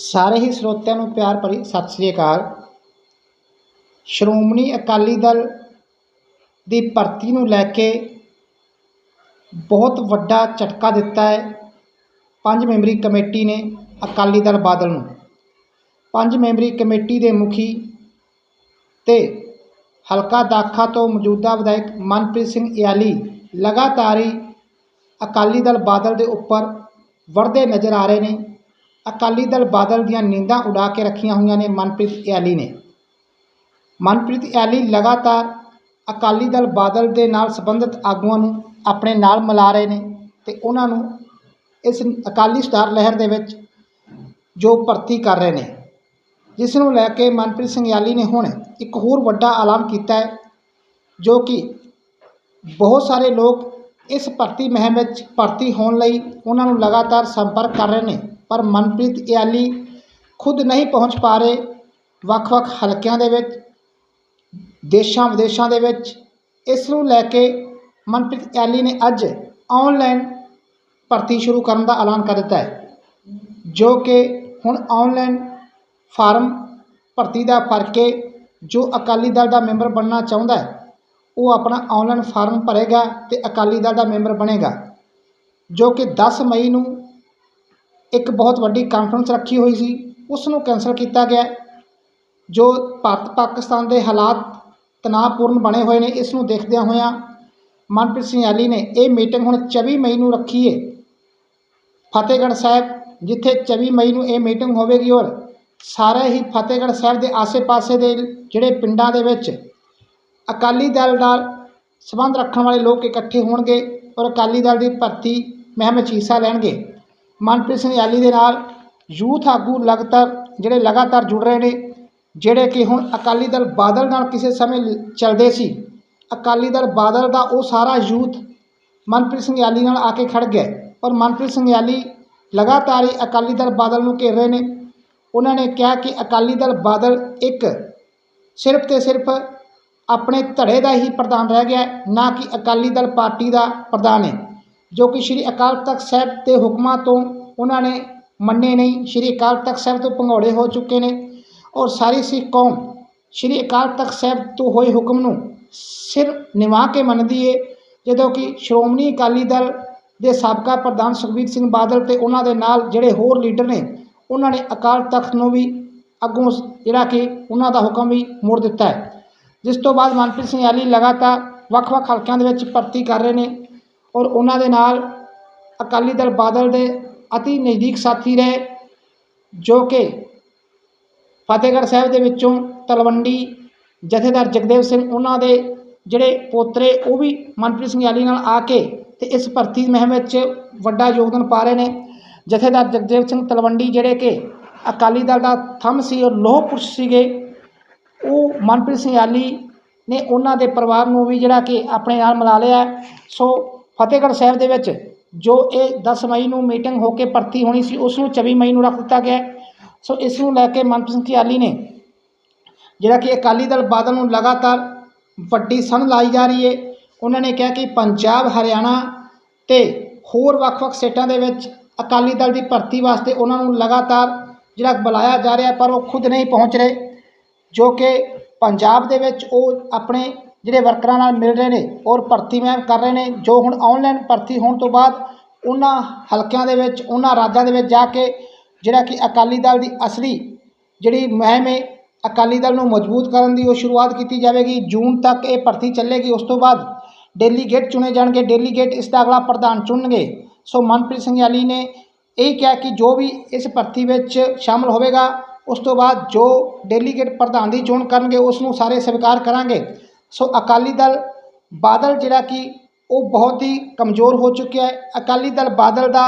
ਸਾਰੇ ਹੀ ਸਰੋਤਿਆਂ ਨੂੰ ਪਿਆਰ ਭਰੀ ਸਤਿ ਸ੍ਰੀ ਅਕਾਲ। ਸ਼੍ਰੋਮਣੀ ਅਕਾਲੀ ਦਲ ਦੀ ਭਰਤੀ ਨੂੰ ਲੈ ਕੇ ਬਹੁਤ ਵੱਡਾ ਝਟਕਾ ਦਿੱਤਾ ਹੈ ਪੰਜ ਮੈਂਬਰੀ ਕਮੇਟੀ ਨੇ ਅਕਾਲੀ ਦਲ ਬਾਦਲ ਨੂੰ। ਪੰਜ ਮੈਂਬਰੀ ਕਮੇਟੀ ਦੇ ਮੁਖੀ ਤੇ ਹਲਕਾ ਦਾਖਾ ਤੋਂ ਮੌਜੂਦਾ ਵਿਧਾਇਕ ਮਨਪ੍ਰੀਤ ਸਿੰਘ ਇਆਲੀ ਲਗਾਤਾਰ ਹੀ ਅਕਾਲੀ ਦਲ ਬਾਦਲ ਦੇ ਉੱਪਰ ਵੜਦੇ ਨਜ਼ਰ ਆ ਰਹੇ ਨੇ। ਅਕਾਲੀ ਦਲ ਬਾਦਲ ਦੀਆਂ ਨੀਂਦਾਂ ਉਡਾ ਕੇ ਰੱਖੀਆਂ ਹੋਈਆਂ ਨੇ ਮਨਪ੍ਰੀਤ ਐਲੀ ਨੇ। ਮਨਪ੍ਰੀਤ ਐਲੀ ਲਗਾਤਾਰ ਅਕਾਲੀ ਦਲ ਬਾਦਲ ਦੇ ਨਾਲ ਸੰਬੰਧਿਤ ਆਗੂਆਂ ਨੂੰ ਆਪਣੇ ਨਾਲ ਮਿਲਾ ਰਹੇ ਨੇ ਤੇ ਉਹਨਾਂ ਨੂੰ ਇਸ ਅਕਾਲੀ ਸਟਾਰ ਲਹਿਰ ਦੇ ਵਿੱਚ ਜੋ ਭਰਤੀ ਕਰ ਰਹੇ ਨੇ। ਜਿਸ ਨੂੰ ਲੈ ਕੇ ਮਨਪ੍ਰੀਤ ਸਿੰਘ ਐਲੀ ਨੇ ਹੁਣ ਇੱਕ ਹੋਰ ਵੱਡਾ ਐਲਾਨ ਕੀਤਾ ਹੈ, ਜੋ ਕਿ ਬਹੁਤ ਸਾਰੇ ਲੋਕ ਇਸ ਭਰਤੀ ਮੁਹਿੰਮ ਵਿੱਚ ਭਰਤੀ ਹੋਣ ਲਈ ਉਹਨਾਂ ਨੂੰ ਲਗਾਤਾਰ ਸੰਪਰਕ ਕਰ ਰਹੇ ਨੇ, ਪਰ ਮਨਪ੍ਰੀਤ ਇਆਲੀ ਖੁਦ ਨਹੀਂ ਪਹੁੰਚ ਪਾ ਰਹੇ। ਵੱਖ-ਵੱਖ ਹਲਕਿਆਂ ਦੇ ਵਿੱਚ ਦੇਸ਼ਾਂ ਵਿਦੇਸ਼ਾਂ ਦੇ ਵਿੱਚ ਇਸ ਨੂੰ ਲੈ ਕੇ ਮਨਪ੍ਰੀਤ ਇਆਲੀ ਨੇ ਅੱਜ ਆਨਲਾਈਨ ਭਰਤੀ ਸ਼ੁਰੂ ਕਰਨ ਦਾ ਐਲਾਨ ਕਰ ਦਿੱਤਾ ਹੈ, ਜੋ ਕਿ ਹੁਣ ਆਨਲਾਈਨ ਫਾਰਮ ਭਰਤੀ ਦਾ ਭਰ ਕੇ ਜੋ ਅਕਾਲੀ ਦਲ ਦਾ ਮੈਂਬਰ ਬਣਨਾ ਚਾਹੁੰਦਾ ਹੈ। ਉਹ ਆਪਣਾ ਆਨਲਾਈਨ ਫਾਰਮ ਭਰੇਗਾ ਤੇ ਅਕਾਲੀ ਦਲ ਦਾ ਮੈਂਬਰ ਬਣੇਗਾ, ਜੋ ਕਿ 10 ਮਈ ਨੂੰ ਇੱਕ ਬਹੁਤ ਵੱਡੀ ਕਾਨਫਰੰਸ ਰੱਖੀ ਹੋਈ ਸੀ। ਉਸ ਨੂੰ ਕੈਂਸਲ ਕੀਤਾ ਗਿਆ, ਜੋ ਭਾਰਤ ਪਾਕਿਸਤਾਨ ਦੇ ਹਾਲਾਤ ਤਣਾਅਪੂਰਨ ਬਣੇ ਹੋਏ ਨੇ ਇਸ ਨੂੰ ਦੇਖਦਿਆਂ ਹੋਇਆਂ ਮਨਪ੍ਰੀਤ ਸਿੰਘ ਆਲੀ ਨੇ ਇਹ ਮੀਟਿੰਗ ਹੁਣ 24 ਮਈ ਨੂੰ ਰੱਖੀ ਹੈ ਫਤਿਹਗੜ੍ਹ ਸਾਹਿਬ, ਜਿੱਥੇ 24 ਮਈ ਨੂੰ ਇਹ ਮੀਟਿੰਗ ਹੋਵੇਗੀ ਔਰ ਸਾਰੇ ਹੀ ਫਤਿਹਗੜ੍ਹ ਸਾਹਿਬ ਦੇ ਆਸੇ-ਪਾਸੇ ਦੇ ਜਿਹੜੇ ਪਿੰਡਾਂ ਦੇ ਵਿੱਚ ਅਕਾਲੀ ਦਲ ਨਾਲ ਸੰਬੰਧ ਰੱਖਣ ਵਾਲੇ ਲੋਕ ਇਕੱਠੇ ਹੋਣਗੇ ਔਰ ਅਕਾਲੀ ਦਲ ਦੀ ਭਰਤੀ ਮਹਿਮ ਵਿੱਚ ਹਿੱਸਾ ਲੈਣਗੇ। ਮਨਪ੍ਰੀਤ ਸਿੰਘ ਆਲੀ ਦੇ ਨਾਲ ਯੂਥ ਆਗੂ ਲਗਾਤਾਰ ਜਿਹੜੇ ਲਗਾਤਾਰ ਜੁੜ ਰਹੇ ਨੇ, ਜਿਹੜੇ ਕਿ ਹੁਣ ਅਕਾਲੀ ਦਲ ਬਾਦਲ ਨਾਲ ਕਿਸੇ ਸਮੇਂ ਚੱਲਦੇ ਸੀ, ਅਕਾਲੀ ਦਲ ਬਾਦਲ ਦਾ ਉਹ ਸਾਰਾ ਯੂਥ ਮਨਪ੍ਰੀਤ ਸਿੰਘ ਆਲੀ ਨਾਲ ਆ ਕੇ ਖੜ ਗਿਆ ਔਰ ਮਨਪ੍ਰੀਤ ਸਿੰਘ ਯਾਲੀ ਲਗਾਤਾਰ ਹੀ ਅਕਾਲੀ ਦਲ ਬਾਦਲ ਨੂੰ ਘੇਰ ਰਹੇ ਨੇ। ਉਹਨਾਂ ਨੇ ਕਿਹਾ ਕਿ ਅਕਾਲੀ ਦਲ ਬਾਦਲ ਇੱਕ ਸਿਰਫ ਤੇ ਸਿਰਫ ਆਪਣੇ ਧੜੇ ਦਾ ਹੀ ਪ੍ਰਧਾਨ ਰਹਿ ਗਿਆ, ਨਾ ਕਿ ਅਕਾਲੀ ਦਲ ਪਾਰਟੀ ਦਾ ਪ੍ਰਧਾਨ ਹੈ। ਜੋ ਕਿ ਸ਼੍ਰੀ ਅਕਾਲ ਤਖਤ ਸਾਹਿਬ ਦੇ ਹੁਕਮਾਂ ਤੋਂ ਉਹਨਾਂ ਨੇ ਮੰਨੇ ਨਹੀਂ, ਸ਼੍ਰੀ ਅਕਾਲ ਤਖਤ ਸਾਹਿਬ ਤੋਂ ਭੰਗੌੜੇ ਹੋ ਚੁੱਕੇ ਨੇ ਔਰ ਸਾਰੀ ਸਿੱਖ ਕੌਮ ਸ਼੍ਰੀ ਅਕਾਲ ਤਖਤ ਸਾਹਿਬ ਤੋਂ ਹੋਏ ਹੁਕਮ ਨੂੰ ਸਿਰ ਨਿਵਾ ਕੇ ਮੰਨਦੀ ਹੈ ਜਦੋਂ ਕਿ ਸ਼੍ਰੋਮਣੀ ਅਕਾਲੀ ਦਲ ਦੇ ਸਾਬਕਾ ਪ੍ਰਧਾਨ ਸੁਖਬੀਰ ਸਿੰਘ ਬਾਦਲ ਤੇ ਉਹਨਾਂ ਦੇ ਨਾਲ ਜਿਹੜੇ ਹੋਰ ਲੀਡਰ ਨੇ, ਉਹਨਾਂ ਨੇ ਅਕਾਲ ਤਖਤ ਨੂੰ ਵੀ ਅੱਗੋਂ ਜਿਹੜਾ ਕਿ ਉਹਨਾਂ ਦਾ ਹੁਕਮ ਵੀ ਮੋੜ ਦਿੱਤਾ ਹੈ। ਜਿਸ ਤੋਂ ਬਾਅਦ ਮਨਪ੍ਰੀਤ ਸਿੰਘ ਆਲੀ ਲਗਾਤਾਰ ਵੱਖ-ਵੱਖ ਹਲਕਿਆਂ ਦੇ ਵਿੱਚ ਭਰਤੀ ਕਰ ਰਹੇ ਨੇ ਔਰ ਉਹਨਾਂ ਦੇ ਨਾਲ ਅਕਾਲੀ ਦਲ ਬਾਦਲ ਦੇ ਅਤੀ ਨਜ਼ਦੀਕ ਸਾਥੀ ਰਹੇ, ਜੋ ਕਿ ਫਤਿਹਗੜ੍ਹ ਸਾਹਿਬ ਦੇ ਵਿੱਚੋਂ ਤਲਵੰਡੀ ਜਥੇਦਾਰ ਜਗਦੇਵ ਸਿੰਘ, ਉਹਨਾਂ ਦੇ ਜਿਹੜੇ ਪੋਤਰੇ, ਉਹ ਵੀ ਮਨਪ੍ਰੀਤ ਸਿੰਘ ਆਲੀ ਨਾਲ ਆ ਕੇ ਤੇ ਇਸ ਭਰਤੀ ਮੁਹਿੰਮ ਵਿੱਚ ਵੱਡਾ ਯੋਗਦਾਨ ਪਾ ਰਹੇ ਨੇ। ਜਥੇਦਾਰ ਜਗਦੇਵ ਸਿੰਘ ਤਲਵੰਡੀ ਜਿਹੜੇ ਕਿ ਅਕਾਲੀ ਦਲ ਦਾ ਥੰਮ ਸੀ ਔਰ ਲੋਹ ਪੁਰਸ਼ ਸੀਗੇ ਉਹ ਮਨਪ੍ਰੀਤ ਸਿੰਘ ਆਲੀ ਨੇ ਉਹਨਾਂ ਦੇ ਪਰਿਵਾਰ ਨੂੰ ਵੀ ਜਿਹੜਾ ਕਿ ਆਪਣੇ ਨਾਲ ਮਿਲਾ ਲਿਆ ਸੋ ਫਤਿਹਗੜ੍ਹ ਸਾਹਿਬ ਦੇ ਵਿੱਚ ਜੋ ਇਹ 10 ਮਈ ਨੂੰ ਮੀਟਿੰਗ ਹੋ ਕੇ ਭਰਤੀ ਹੋਣੀ ਸੀ, ਉਸ ਨੂੰ 24 ਮਈ ਨੂੰ ਰੱਖ ਦਿੱਤਾ ਗਿਆ ਸੋ ਇਸ ਨੂੰ ਲੈ ਕੇ ਮਨਪ੍ਰੀਤ ਸਿੰਘ ਆਲੀ ਨੇ ਜਿਹੜਾ ਕਿ ਅਕਾਲੀ ਦਲ ਬਾਦਲ ਨੂੰ ਲਗਾਤਾਰ ਵੱਡੀ ਸਨ ਲਾਈ ਜਾ ਰਹੀ ਹੈ। ਉਹਨਾਂ ਨੇ ਕਿਹਾ ਕਿ ਪੰਜਾਬ, ਹਰਿਆਣਾ ਤੇ ਹੋਰ ਵੱਖ-ਵੱਖ ਸਟੇਟਾਂ ਦੇ ਵਿੱਚ ਅਕਾਲੀ ਦਲ ਦੀ ਭਰਤੀ ਵਾਸਤੇ ਉਹਨਾਂ ਨੂੰ ਲਗਾਤਾਰ ਜਿਹੜਾ ਬੁਲਾਇਆ ਜਾ ਰਿਹਾ ਪਰ ਉਹ ਖੁਦ ਨਹੀਂ ਪਹੁੰਚ ਰਹੇ। ਜੋ ਕਿ ਪੰਜਾਬ ਦੇ ਵਿੱਚ ਉਹ ਆਪਣੇ ਜਿਹੜੇ ਵਰਕਰਾਂ ਨਾਲ ਮਿਲ ਰਹੇ ਨੇ ਔਰ ਭਰਤੀ ਮੁਹਿੰਮ ਕਰ ਰਹੇ ਨੇ, ਜੋ ਹੁਣ ਆਨਲਾਈਨ ਭਰਤੀ ਹੋਣ ਤੋਂ ਬਾਅਦ ਉਹਨਾਂ ਹਲਕਿਆਂ ਦੇ ਵਿੱਚ, ਉਹਨਾਂ ਰਾਜਾਂ ਦੇ ਵਿੱਚ ਜਾ ਕੇ ਜਿਹੜਾ ਕਿ ਅਕਾਲੀ ਦਲ ਦੀ ਅਸਲੀ ਜਿਹੜੀ ਮੁਹਿੰਮ ਹੈ, ਅਕਾਲੀ ਦਲ ਨੂੰ ਮਜ਼ਬੂਤ ਕਰਨ ਦੀ ਉਹ ਸ਼ੁਰੂਆਤ ਕੀਤੀ ਜਾਵੇਗੀ। ਜੂਨ ਤੱਕ ਇਹ ਭਰਤੀ ਚੱਲੇਗੀ। ਉਸ ਤੋਂ ਬਾਅਦ ਡੈਲੀਗੇਟ ਚੁਣੇ ਜਾਣਗੇ। ਡੈਲੀਗੇਟ ਇਸ ਦਾ ਅਗਲਾ ਪ੍ਰਧਾਨ ਚੁਣਨਗੇ। ਸੋ ਮਨਪ੍ਰੀਤ ਸਿੰਘ ਆਲੀ ਨੇ ਇਹ ਕਿਹਾ ਕਿ ਜੋ ਵੀ ਇਸ ਭਰਤੀ ਵਿੱਚ ਸ਼ਾਮਲ ਹੋਵੇਗਾ ਉਸ ਤੋਂ ਬਾਅਦ ਜੋ ਡੈਲੀਗੇਟ ਪ੍ਰਧਾਨ ਦੀ ਚੋਣ ਕਰਨਗੇ, ਉਸ ਨੂੰ ਸਾਰੇ ਸਵੀਕਾਰ ਕਰਾਂਗੇ। ਸੋ ਅਕਾਲੀ ਦਲ ਬਾਦਲ ਜਿਹੜਾ ਕਿ ਉਹ ਬਹੁਤ ਹੀ ਕਮਜ਼ੋਰ ਹੋ ਚੁੱਕਿਆ ਹੈ। ਅਕਾਲੀ ਦਲ ਬਾਦਲ ਦਾ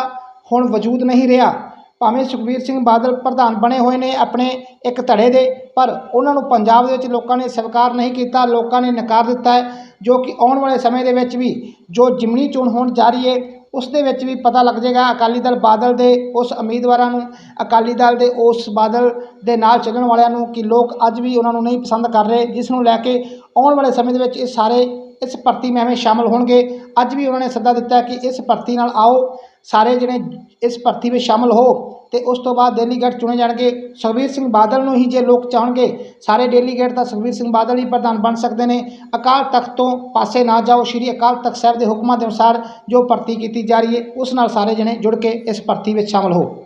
ਹੁਣ ਵਜੂਦ ਨਹੀਂ ਰਿਹਾ। ਭਾਵੇਂ ਸੁਖਬੀਰ ਸਿੰਘ ਬਾਦਲ ਪ੍ਰਧਾਨ ਬਣੇ ਹੋਏ ਨੇ ਆਪਣੇ ਇੱਕ ਧੜੇ ਦੇ, ਪਰ ਉਹਨਾਂ ਨੂੰ ਪੰਜਾਬ ਦੇ ਵਿੱਚ ਲੋਕਾਂ ਨੇ ਸਵੀਕਾਰ ਨਹੀਂ ਕੀਤਾ, ਲੋਕਾਂ ਨੇ ਨਕਾਰ ਦਿੱਤਾ ਹੈ, ਜੋ ਕਿ ਆਉਣ ਵਾਲੇ ਸਮੇਂ ਦੇ ਵਿੱਚ ਵੀ ਜੋ ਜਿਮਣੀ ਚੋਣ ਹੋਣ ਜਾ ਰਹੀ ਹੈ ਉਸ ਦੇ ਵਿੱਚ ਵੀ ਪਤਾ ਲੱਗ ਜਾਏਗਾ, ਅਕਾਲੀ ਦਲ ਬਾਦਲ ਦੇ ਉਸ ਉਮੀਦਵਾਰਾਂ ਨੂੰ, ਅਕਾਲੀ ਦਲ ਦੇ ਉਸ ਬਾਦਲ ਦੇ ਨਾਲ ਚੱਲਣ ਵਾਲਿਆਂ ਨੂੰ ਕਿ ਲੋਕ ਅੱਜ ਵੀ ਉਹਨਾਂ ਨੂੰ ਨਹੀਂ ਪਸੰਦ ਕਰ ਰਹੇ, ਜਿਸ ਨੂੰ ਲੈ ਕੇ ਆਉਣ ਵਾਲੇ ਸਮੇਂ ਦੇ ਵਿੱਚ ਇਹ ਸਾਰੇ ਇਸ ਭਰਤੀ ਮਹਿਮੇ ਸ਼ਾਮਲ ਹੋਣਗੇ। ਅੱਜ ਵੀ ਉਹਨਾਂ ਨੇ ਸੱਦਾ ਦਿੱਤਾ ਕਿ ਇਸ ਭਰਤੀ ਨਾਲ ਆਓ। ਸਾਰੇ ਜਿਹੜੇ ਇਸ ਭਰਤੀ ਵਿੱਚ ਸ਼ਾਮਲ ਹੋ ਤੇ ਉਸ ਤੋਂ ਬਾਅਦ ਡੈਲੀਗੇਟ ਚੁਣੇ ਜਾਣਗੇ। ਸੁਖਬੀਰ ਸਿੰਘ ਬਾਦਲ ਨੂੰ ਹੀ ਜੇ ਲੋਕ ਚਾਹਣਗੇ, ਸਾਰੇ ਡੈਲੀਗੇਟ ਤਾਂ ਸੁਖਬੀਰ ਸਿੰਘ ਬਾਦਲ ਹੀ ਪ੍ਰਧਾਨ ਬਣ ਸਕਦੇ ਨੇ। ਅਕਾਲ ਤਖਤ ਤੋਂ ਪਾਸੇ ਨਾ ਜਾਓ। ਸ਼੍ਰੀ ਅਕਾਲ ਤਖਤ ਸਾਹਿਬ ਦੇ ਹੁਕਮਾਂ ਦੇ ਅਨੁਸਾਰ ਜੋ ਭਰਤੀ ਕੀਤੀ ਜਾ ਰਹੀ ਹੈ, ਉਸ ਨਾਲ ਸਾਰੇ ਜਣੇ ਜੁੜ ਕੇ ਇਸ ਭਰਤੀ ਵਿੱਚ ਸ਼ਾਮਲ ਹੋ।